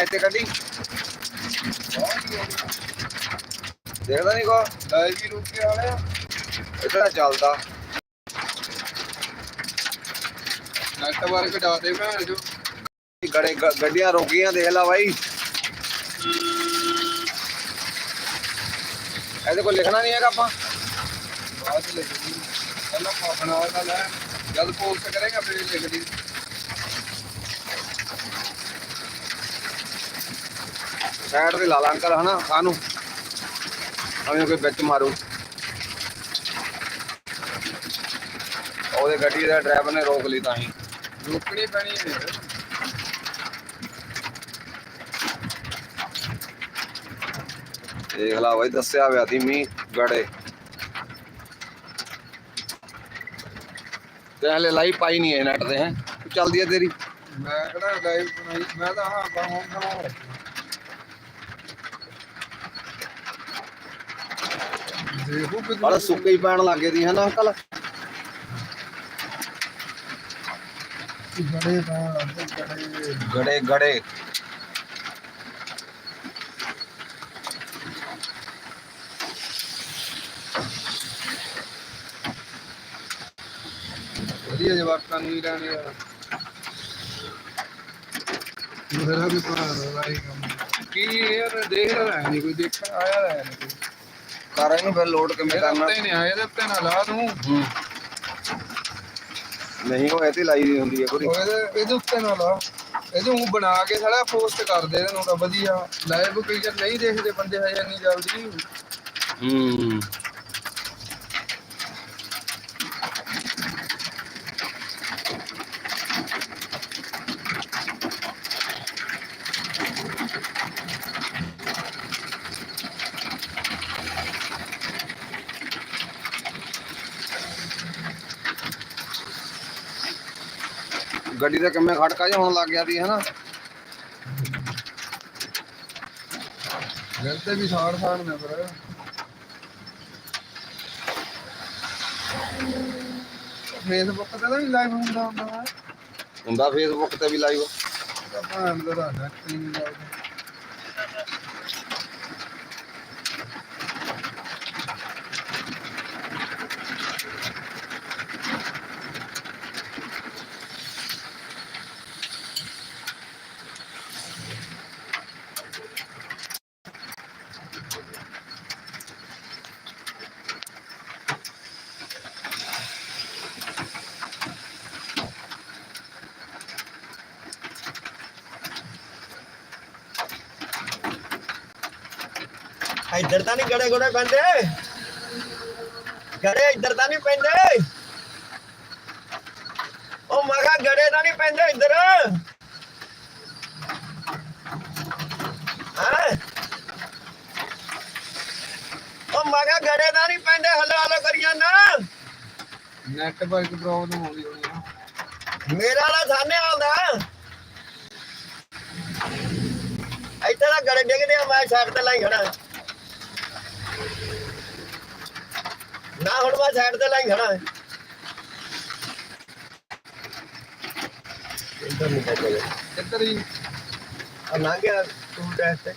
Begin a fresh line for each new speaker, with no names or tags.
ਐ ਤੇ ਕੱਢੀ ਦੇਖਦਾ ਨਹੀਂ ਕੋ
ਲਾਈਵ ਵੀ ਰੁਕ ਕੇ ਵਾਲੇ
ਇਤਨਾ ਚੱਲਦਾ
ਨੈਟਵਰਕ ਡਾਦੇ ਭੈਣ ਜੋ
ਗੜੇ ਗ- ਗੱਡੀਆਂ ਰੋਕੀਆਂ ਦੇਖ ਲੈ ਬਾਈ ਇਹਦੇ ਕੋਲ ਲਿਖਣਾ ਨਹੀਂ ਹੈਗਾ ਆਪਾਂ
ਬਾਅਦ ਚ ਲਿਖਦੀ ਪਹਿਲਾਂ ਪਾਪਣਾ ਦਾ ਲੈ ਜਦ ਪੋਸਟ ਕਰੇਗਾ ਫਿਰ ਲਿਖਦੀ
ਸਾਈਡ ਤੇ ਲਾ ਲਾ ਅੰਕਲ ਹਨਾ ਕਾਨੂੰ ਐਵੇਂ ਕੋਈ ਵਿੱਚ ਮਾਰੂ। ਉਹਦੇ ਗੱਡੀ ਦਾ ਡਰਾਈਵਰ ਨੇ ਰੋਕ ਲਈ ਤਾਂ ਹੀ।
ਰੁਕਣੀ ਪੈਣੀ ਹੈ।
ਦੇਖ ਲਾ ਬਾਈ ਦੱਸਿਆ ਹੋਇਆ ਸੀ ਮੀਂਹ ਗੜੇ। ਤੇ ਹਲੇ ਲਾਈ ਪਾਈ ਨਹੀਂ ਹੈ ਨੈਟ ਤੇ ਹੈ। ਚੱਲਦੀ ਹੈ ਤੇਰੀ।
ਮੈਂ ਕਿਹੜਾ ਲਾਈਵ ਬਣਾਈ? ਮੈਂ ਤਾਂ ਹਾਂ ਬਾ ਹੋਮ ਬਣਾ ਦੇਖੋ ਕਿ
ਬੜਾ ਸੁੱਕੇ ਹੀ ਪੈਣ ਲੱਗੇ ਦੀ ਹੈ ਅੰਕਲ?
ਬੜੇ ਪੈਣ ਲੱਗੇ ਬੜੇ
ਗੜੇ ਗੜੇ।
ਵਧੀਆ ਜਵਾਕਾਂ ਨੂੰ ਹੀ ਰਹਿਣੇ ਆ। ਮੇਰਾ ਵੀ ਪੜਾ ਰਹਾ ਹੈ ਕੰਮ। ਕੀ ਯਾਰ ਦੇਖ ਰਿਹਾ ਨਹੀਂ, ਕੋਈ ਦੇਖਣ ਆਇਆ ਹੈ ਨਹੀਂ
ਕਰ ਇਹਨੂੰ ਫਿਰ ਲੋਡ ਕਿਵੇਂ ਕਰਨਾ?
ਉੱਤੇ ਨਹੀਂ ਆਇਆ ਇਹਦੇ ਉੱਤੇ ਨਾ ਲਾ ਦੂੰ
ਹੂੰ। ਨਹੀਂ ਉਹ ਐਤੀ ਲਾਈ ਦੀ ਹੁੰਦੀ ਹੈ ਪੂਰੀ।
ਉਹ ਇਹਦੇ ਇਹਦੇ ਉੱਤੇ ਨਾ ਲਾ। ਇਹਦੇ ਨੂੰ ਬਣਾ ਕੇ ਸਾਰਾ ਪੋਸਟ ਕਰ ਦੇ ਇਹਨੂੰ ਤਾਂ ਵਧੀਆ। ਲਾਈਵ ਕੋਈ ਨਹੀਂ ਦੇਖਦੇ ਬੰਦੇ ਹਜੇ ਨਹੀਂ ਜਲਦੀ।
ਹੂੰ। ਗੱਡੀ ਦਾ ਕਿਵੇਂ ਖੜਕਾ ਜਿਹਾ ਹੋਣ ਲੱਗ ਗਿਆ ਸੀ ਹਨਾ?
ਗੱਲ ਤੇ ਵੀ ਸਾੜ ਸਾੜ ਨਾ ਪਰ ਫੇਸਬੁੱਕ ਤੇ ਤਾਂ ਵੀ ਲਾਈਵ ਹੁੰਦਾ ਹੁੰਦਾ ਹੈ
ਹੁੰਦਾ ਫੇਸਬੁੱਕ ਤੇ ਵੀ ਲਾਈਵ
ਦਾ ਤਾਂ ਨੈਟ ਹੀ ਨਹੀਂ ਲੱਗਦਾ
ਇੱਧਰ ਤਾਂ ਨਹੀਂ ਗੜੇ ਗੋੜੇ ਪੈਂਦੇ। ਗੜੇ ਇੱਧਰ ਤਾਂ ਨਹੀਂ ਪੈਂਦੇ। ਉਹ ਮਗਾ ਗੜੇ ਤਾਂ ਨਹੀਂ ਪੈਂਦੇ ਇੱਧਰ। ਉਹ ਮਗਾ ਗੜੇ ਤਾਂ ਨਹੀਂ ਪੈਂਦੇ ਹਲੋ ਹਲੋ ਕਰੀ ਜਾਂਦਾ।
ਨੈਟਵਰਕ ਪ੍ਰੋਬਲਮ ਹੋ ਗਈ ਹੋਣੀ
ਮੇਰਾ ਵਾਲਾ ਸਾਹਮਣੇ ਆਉਂਦਾ। ਇੱਥੇ ਤਾਂ ਗੜੇ ਡਿੱਗਦੇ ਆ ਮੈਂ ਸਾਈਡ ਤੇ ਲਾਈ ਖੜਾ ਨਾ ਹੁਣ ਮੈਂ ਸਾਈਡ ਤੇ ਲਾਈ ਖੜਾ। ਇੱਧਰ ਨਹੀਂ ਚੱਲੇਗਾ
ਇੱਧਰ ਹੀ।
ਆ ਲੰਘ ਗਿਆ ਤੂੰ ਟੈਸਟ ਤੇ।